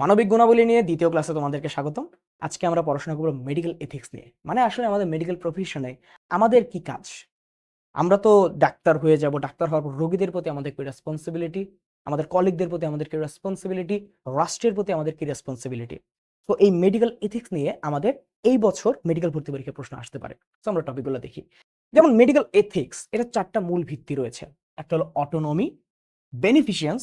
মানবিক গুণাবলী নিয়ে দ্বিতীয় ক্লাসে তোমাদেরকে স্বাগতম। আজকে আমরা পড়াশোনা করব মেডিকেল এথিক্স নিয়ে। মানে আসলে আমাদের মেডিকেল প্রফেশনে আমাদের কি কাজ? আমরা তো ডাক্তার হয়ে যাব, ডাক্তার হওয়ার পর রোগীদের প্রতি আমাদের কি রেসপন্সিবিলিটি আমাদের কলিগদের প্রতি আমাদের কি রেসপন্সিবিলিটি রাষ্ট্রের প্রতি আমাদের কি রেসপন্সিবিলিটি তো এই মেডিকেল এথিক্স নিয়ে আমাদের এই বছর মেডিকেল ভর্তি পরীক্ষায় প্রশ্ন আসতে পারে। তো আমরা টপিকগুলো দেখি। যেমন মেডিকেল এথিক্স এটা চারটা মূল ভিত্তি রয়েছে। একটা হলো অটোনমি বেনিফিশিয়েন্স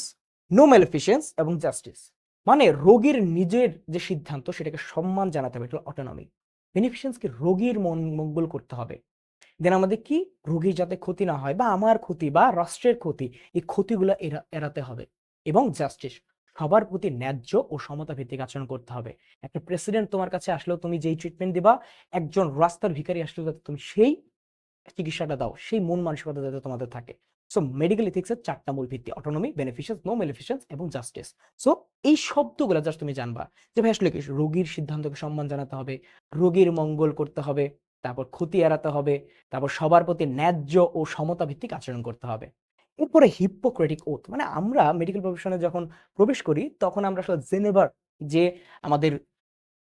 নো ম্যালিফিশিয়েন্স এবং জাস্টিস মানে রোগীর নিজের যে সিদ্ধান্ত, সেটাকে সম্মান জানাতে হবে এটা অটোনমি বেনিফিশিয়েন্সকে রোগীর মন মঙ্গল করতে হবে। দেন আমাদের কি? রোগীর যাতে ক্ষতি না হয় বা আমার ক্ষতি বা রাষ্ট্রের ক্ষতি, এই ক্ষতিগুলো এড়া- এড়াতে হবে। এবং জাস্টিস সবার প্রতি ন্যায্য ও সমতা ভিত্তিক আচরণ করতে হবে। একটা প্রেসিডেন্ট তোমার কাছে আসলেও তুমি যেই ট্রিটমেন্ট দিবা, একজন রাস্তার ভিখারি আসলেও যাতে তুমি সেই চিকিৎসাটা দাও, সেই মন মানসিকতা যাতে তোমাদের থাকে। সো মেডিকেল ইথিক্সের চারটা মূল ভিত্তি অটোনমি বেনিফিশিয়াস নো মেলিফিশিয়েন্স এবং জাস্টিস সো এই শব্দগুলো জাস্ট তুমি জানবা যে ভাই আসলে কি? রোগীর সিদ্ধান্তকে সম্মান জানাতে হবে, রোগীর মঙ্গল করতে হবে, তারপর ক্ষতি এড়াতে হবে, তারপর সবার প্রতি ন্যায্য ও সমতা ভিত্তিক আচরণ করতে হবে। এরপরে হিপোক্রেটিক ওথ মানে আমরা মেডিকেল প্রফেশনে যখন প্রবেশ করি, তখন আমরা আসলে জেনেভার যে আমাদের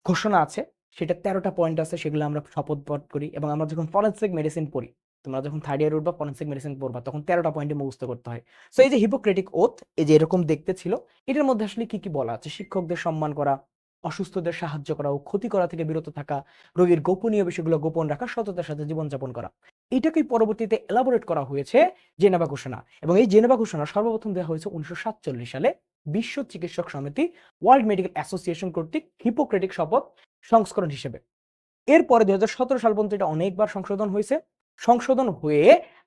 ঘোষণা আছে, সেটা তেরোটা পয়েন্ট আছে, সেগুলো আমরা শপথ পাঠ করি এবং আমরা যখন ফরেন্সিক মেডিসিন পড়ি তোমরা যখন থার্ড ইয়ার উঠবা ফরেন্সিক মেডিসিন পড়বা, তখন তেরোটা পয়েন্টে মুখস্থ করতে হয়। সো এই যে হিপোক্রেটিক ওথ এই যে এরকম দেখতে ছিল, এটার মধ্যে আসলে কি কি বলা আছে? শিক্ষকদের সম্মান করা, অসুস্থদের সাহায্য করা ও ক্ষতি করা থেকে বিরত থাকা, রোগীর গোপনীয় বিষয়গুলো গোপন রাখা, সততার সাথে জীবনযাপন করা। এটাকেই পরবর্তীতে এলাবোরেট করা হয়েছে জেনেভা ঘোষণা। এবং এই জেনেভা ঘোষণা সর্বপ্রথম দেওয়া হয়েছে উনিশশো সাতচল্লিশ সালে বিশ্ব চিকিৎসক সমিতি ওয়ার্ল্ড মেডিকেল অ্যাসোসিয়েশন কর্তৃক হিপোক্রেটিক শপথ সংস্করণ হিসেবে। এরপরে দুই হাজার সতেরো সাল পর্যন্ত এটা অনেকবার সংশোধন হয়েছে। সংশোধন হয়ে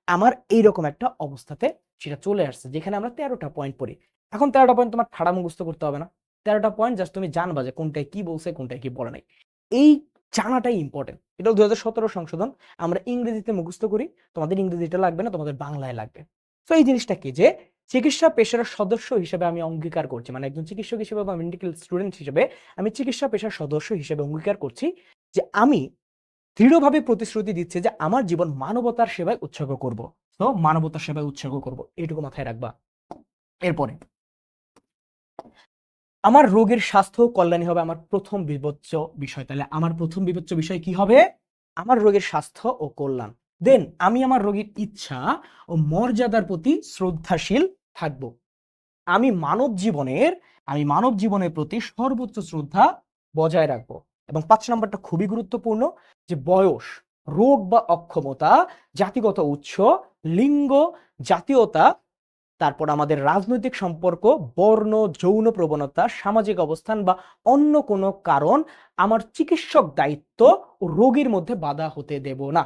আমার এইরকম একটা অবস্থাতে সেটা চলে আসছে, যেখানে আমরা তেরোটা পয়েন্ট পড়ি। এখন তেরোটা পয়েন্ট তোমার ঠাড়া মুখস্থ করতে হবে না। তেরোটা পয়েন্ট জাস্ট তুমি জানবা যে কোনটায় কি বলছে, কোনটায় কি বলে নাই। এই জানাটাই ইম্পর্টেন্ট এটা দু হাজার সতেরো সংশোধন। আমরা ইংরেজিতে মুখস্থ করি, তোমাদের ইংরেজিটা লাগবে না, তোমাদের বাংলায় লাগবে। তো এই জিনিসটা কি? যে চিকিৎসা পেশার সদস্য হিসেবে আমি অঙ্গীকার করছি মানে একজন চিকিৎসক হিসেবে বা মেডিকেল স্টুডেন্ট হিসেবে আমি চিকিৎসা পেশার সদস্য হিসেবে অঙ্গীকার করছি যে আমি দৃঢ়ভাবে প্রতিশ্রুতি দিচ্ছে যে আমার জীবন মানবতার সেবায় উৎসর্গ করব। তো মানবতার সেবায় উৎসর্গ করব। এইটুকু মাথায় রাখবা। এরপরে, আমার রোগের স্বাস্থ্য কল্যাণী হবে আমার প্রথম বিবেচ্য বিষয়। তাহলে আমার প্রথম বিবেচ্য বিষয় কি হবে? আমার রোগের স্বাস্থ্য ও কল্যাণ। দেন আমি আমার রোগীর ইচ্ছা ও মর্যাদার প্রতি শ্রদ্ধাশীল থাকব। আমি মানব জীবনের, আমি মানব জীবনের প্রতি সর্বোচ্চ শ্রদ্ধা বজায় রাখব। এবং পাঁচ নম্বরটা খুবই গুরুত্বপূর্ণ যে বয়স, রোগ বা অক্ষমতা, জাতিগত উৎস, লিঙ্গ, জাতীয়তা, তারপর আমাদের রাজনৈতিক সম্পর্ক, বর্ণ, যৌন প্রবণতা, সামাজিক অবস্থান বা অন্য কোনো কারণ আমার চিকিৎসক দায়িত্ব ও রোগীর মধ্যে বাধা হতে দেব না।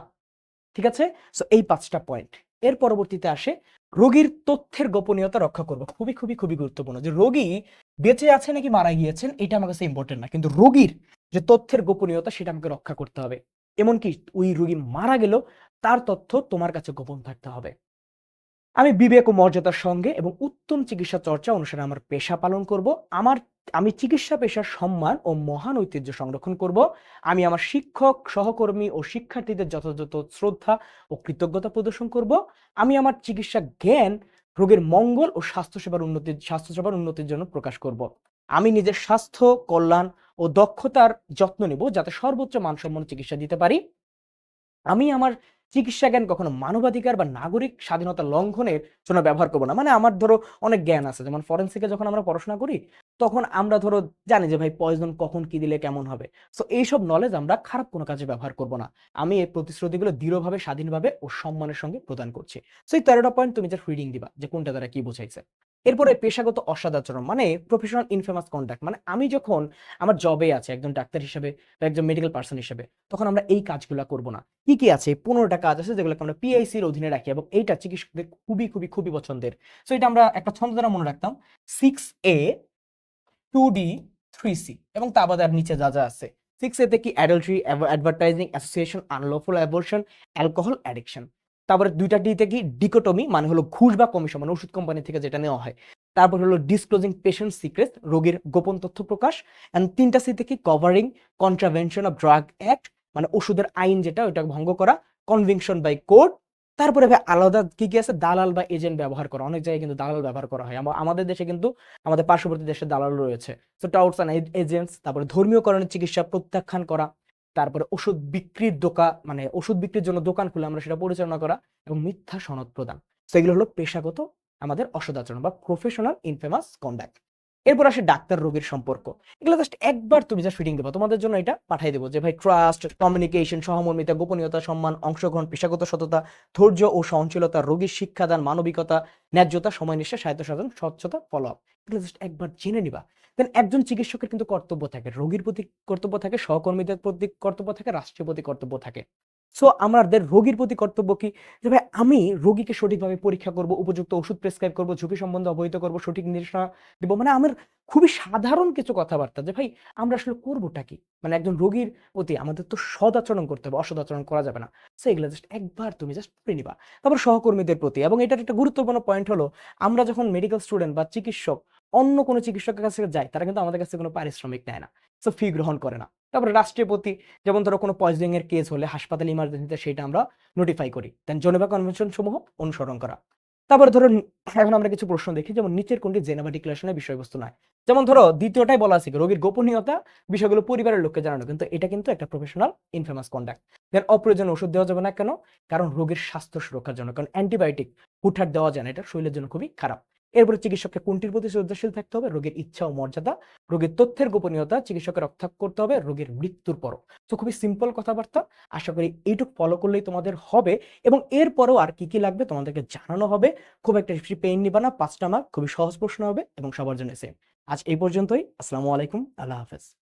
ঠিক আছে? সো এই পাঁচটা পয়েন্ট এর পরবর্তীতে আসে রোগীর তথ্যের গোপনীয়তা রক্ষা করব। খুবই খুবই খুবই গুরুত্বপূর্ণ। যে রোগী বেঁচে আছে নাকি মারা গিয়েছেন, এটা আমার কাছে ইম্পর্টেন্ট না। কিন্তু রোগীর যে তথ্যের গোপনীয়তা সেটা আমাকে রক্ষা করতে হবে। এমনকি ওই রোগী মারা গেল তার তথ্য তোমার কাছে গোপন থাকতে হবে। আমি বিবেক ও মর্যাদার সঙ্গে এবং উত্তম চিকিৎসা চর্চা অনুসারে আমার পেশা পালন করব। আমার, আমি চিকিৎসা পেশার সম্মান ও মহান ঐতিহ্য সংরক্ষণ করব। আমি আমার শিক্ষক, সহকর্মী ও শিক্ষার্থীদের যথাযথ শ্রদ্ধা ও কৃতজ্ঞতা প্রদর্শন করব। আমি আমার চিকিৎসা জ্ঞান, রোগের মঙ্গল ও স্বাস্থ্যসেবার উন্নতির স্বাস্থ্যসেবার উন্নতির জন্য প্রকাশ করব। আমি নিজের স্বাস্থ্য, কল্যাণ ও দক্ষতার যত্ন নেব যাতে সর্বোচ্চ মানসম্পন্ন চিকিৎসা দিতে পারি। আমি আমার চিকিৎসা জ্ঞান কখনো মানবাধিকার বা নাগরিক স্বাধীনতা লঙ্ঘনের জন্য ব্যবহার করব না। মানে আমার ধরো অনেক জ্ঞান আছে। যেমন ফরেন্সিকে যখন আমরা পড়াশোনা করি, তখন আমরা ধরো জানি যে, ভাই পয়জন কখন কি দিলে কেমন হবে? সো এইসব নলেজ আমরা খারাপ কোনো কাজে ব্যবহার করব না। আমি এই প্রতিশ্রুতিগুলো দৃঢ়ভাবে, স্বাধীনভাবে ও সম্মানের সঙ্গে প্রদান করছি। সো এই তেরোটা পয়েন্ট তুমি জাস্ট রিডিং দিবা যে কোনটা তারা কি বোঝাইছে। এরপরে পেশাগত অসদাচরণ মানে প্রফেশনাল ইনফেমাস কন্ট্যাক্ট মানে আমি যখন আমার জবে আছে একজন ডাক্তার হিসেবে বা একজন মেডিকেল পার্সন হিসেবে, তখন আমরা এই কাজগুলো করব না। কি কি আছে? পনেরোটা কাজ আছে যেগুলোকে আমরা পিআইসির অধীনে রাখি এবং এইটা চিকিৎসকদের খুবই খুবই খুবই পছন্দের। সো এটা আমরা একটা ছন্দ দ্বারা মনে রাখতাম। Six A two D three C এবং তা বাদে আর নিচে যা যা আছে। সিক্স এতে কি adultery advertising association unlawful abortion alcohol addiction তারপরে দুইটা ডিতে কি ডিকোটমি মানে হলো ঘুষ বা কমিশন মানে ওষুধ কোম্পানি থেকে যেটা নেওয়া হয়। তারপর হলো ডিসক্লোজিং পেশেন্ট সিক্রেট রোগীর গোপন তথ্য প্রকাশ অ্যান্ড তিনটা সিতে কি covering contravention of drug act মানে ওষুধের আইন যেটা ওটা ভঙ্গ করা কনভিকশন বাই কোর্ট তারপরে ভাই আলাদা কি কি আছে? দালাল বা এজেন্ট ব্যবহার করা। অনেক জায়গায় কিন্তু দালাল ব্যবহার করা হয়। আমা- আমাদের দেশে কিন্তু, আমাদের পার্শ্ববর্তী দেশে দালাল রয়েছে। তো টাউটস অ্যান্ড এজেন্টস তারপরে ধর্মীয়করণের চিকিৎসা, প্রত্যাখ্যান করা তারপরে ওষুধ বিক্রির দোকান মানে ওষুধ বিক্রির জন্য দোকান খুলে আমরা সেটা পরিচালনা করা এবং মিথ্যা সনদ প্রদান। তো এগুলো হলো পেশাগত আমাদের অসদাচরণ বা প্রফেশনাল ইনফেমাস কন্ডাক্ট এরপর আসে ডাক্তার রোগীর সম্পর্ক। এগুলো জাস্ট একবার তুমি যা ফিটিং দেবো। তোমাদের জন্য এটা পাঠিয়ে দেবো যে, ভাই ট্রাস্ট কমিউনিকেশন সহমর্মিতা, গোপনীয়তা, সম্মান, অংশগ্রহণ, পেশাগত সততা, ধৈর্য ও সহনশীলতা, রোগীর শিক্ষাদান, মানবিকতা, ন্যায্যতা, সময় নিষ্ঠা সাহিত্য সাধন স্বচ্ছতা ফলো আপ এগুলো জাস্ট একবার জেনে নিবা। দেন একজন চিকিৎসকের কিন্তু কর্তব্য থাকে। রোগীর প্রতি কর্তব্য থাকে, সহকর্মীদের প্রতি কর্তব্য থাকে, রাষ্ট্রের প্রতি কর্তব্য থাকে। সো আমাদের রোগীর প্রতি কর্তব্য কি? যে ভাই, আমি রোগীকে সঠিকভাবে পরীক্ষা করব, উপযুক্ত ওষুধ প্রেসক্রাইব করব, ঝুঁকি সম্বন্ধে অবহিত করব, সঠিক নির্দেশনা দিব। মানে আমার খুবই সাধারণ কিছু কথাবার্তা। যে ভাই, আমরা আসলে করবোটা কি? মানে একজন রোগীর প্রতি আমাদের তো সদাচরণ করতে হবে অসদাচরণ করা যাবে না। সো এগুলো জাস্ট একবার তুমি জাস্ট পড়ে নিবা। তারপর সহকর্মীদের প্রতি এবং এটার একটা গুরুত্বপূর্ণ পয়েন্ট হলো, আমরা যখন মেডিকেল স্টুডেন্ট বা চিকিৎসক অন্য কোনো চিকিৎসকের কাছে যায়, তারা কিন্তু আমাদের কাছে কোনো পারিশ্রমিক নেয় না। সো ফি গ্রহণ করে না। তারপরে রাষ্ট্রের প্রতি যেমন ধরো কোনো পয়জনিং এর কেস হলে হাসপাতাল ইমার্জেন্সিতে সেটা আমরা নোটিফাই করি। দেন জেনেভা কনভেনশন সমূহ অনুসরণ করা। তারপরে ধরো এখন আমরা কিছু প্রশ্ন দেখি, যেমন নিচের কোনটি জেনেভা ডিক্লারেশনের বিষয়বস্তু নয়। যেমন ধরো দ্বিতীয়টাই বলা আছে রোগীর গোপনীয়তা বিষয়গুলো পরিবারের লোককে জানানো, কিন্তু এটা কিন্তু একটা প্রফেশনাল ইনফেমাস কন্ডাক্ট দেন অপ্রয়োজন ওষুধ দেওয়া যাবে না কেন? কারণ রোগীর স্বাস্থ্য সুরক্ষার জন্য। কারণ অ্যান্টিবায়োটিক হুটহাট দেওয়া যায় না, এটা শরীরের জন্য খুবই খারাপ। এরপরে চিকিৎসককে কোনটির প্রতি শ্রদ্ধাশীল থাকতে হবে, রোগীর ইচ্ছা ও মর্যাদা, রোগীর তথ্যের গোপনীয়তা চিকিৎসকে রক্ষা করতে হবে, রোগীর মৃত্যুর পরও। তো খুবই সিম্পল কথাবার্তা। আশা করি এইটুকু ফলো করলেই তোমাদের হবে এবং এরপরও আর কি কি লাগবে তোমাদেরকে জানানো হবে। খুব একটা বেশি পেইন নিবা না, পাঁচটা মার্ক খুবই সহজ প্রশ্ন হবে এবং সবার জন্য সেম আজ এই পর্যন্তই। আসসালামু আলাইকুম, আল্লাহ হাফেজ।